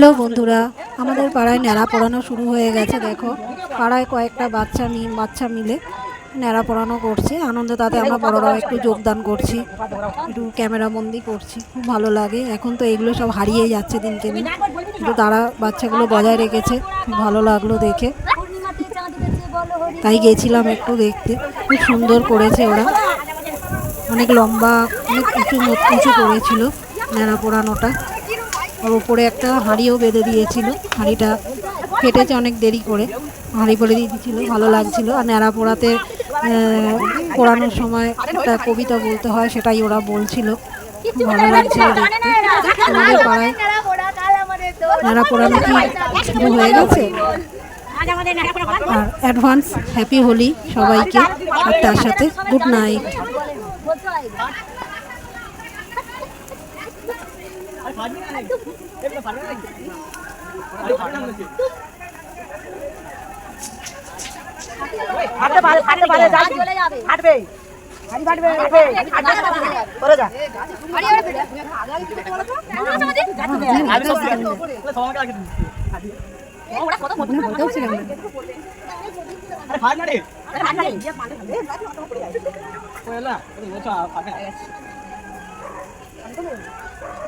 Hello বন্ধুরা, আমাদের পাড়ায় ন্যাড়া পড়ানো শুরু হয়ে গেছে, দেখো। পাড়ায় কয়েকটা বাচ্চা মি, বাচ্চা মিলে ন্যাড়া পড়ানো করছে। আনন্দ তাতে আমরা বড়রাও একটু যোগদান করছি, একটু ক্যামেরা বন্দি করছি, খুব ভালো লাগে। এখন তো এগুলো সব হারিয়ে যাচ্ছে দিনকে দিন। কিন্তু তারা বাচ্চাগুলো বজায় রেখেছে, খুব ভালো লাগল দেখে। তাই গেছিলাম একটু দেখতে। খুব সুন্দর করেছে ওরা। অনেক লম্বা, অনেক উঁচু উঁচু করেছিল ন্যাড়া পোড়ানোটা। আর উপরে একটা হাঁড়িও বেঁধে দিয়েছিল। হাঁড়িটা ফেটেছে অনেক দেরি করে। হাঁড়ি পরে দিয়ে দিয়েছিল ভালো লাগছিল। আর ন্যাড়া পোড়াতে পোড়ানোর সময় একটা কবিতা বলতে হয় সেটাই ওরা বলছিল। ভালো লাগছিল দেখতে। আমাদের পাড়ায় ন্যাড়া পোড়ানো কি শুরু হয়ে গেছে? আর অ্যাডভান্স হ্যাপি হোলি সবাইকে। আর তার সাথে গুড নাইট ফাটবে ফাটবে করে যা আরে ফাট না রে করলে সেই কেমন মতন আসবে চা করছিল বুঝে গেছে অফিস ছুটি করে আছে তো